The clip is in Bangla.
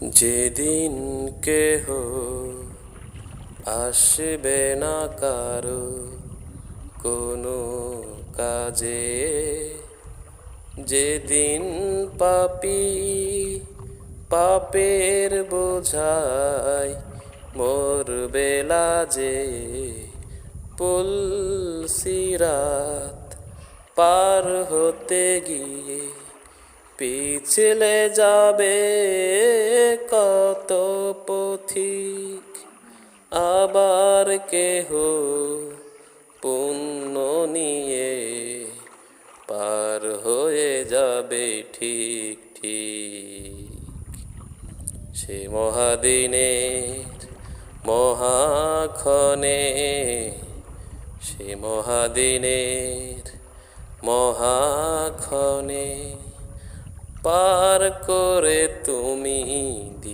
যেদিন কেহ আসবে না কারও কোনো কাজে, যেদিন পাপি পাপের বোঝায় মোর বেলা যে পুলসিরাত পার হতে গিয়ে পিছলে যাবে। কত পথিক, আবার কেহ পুণ্য নিয়ে পার হয়ে যাবে ঠিক ঠিক। সে মহাদিনের মহাক্ষণে, সে মহাদিনের মহাক্ষণে পার করে তুমি দিও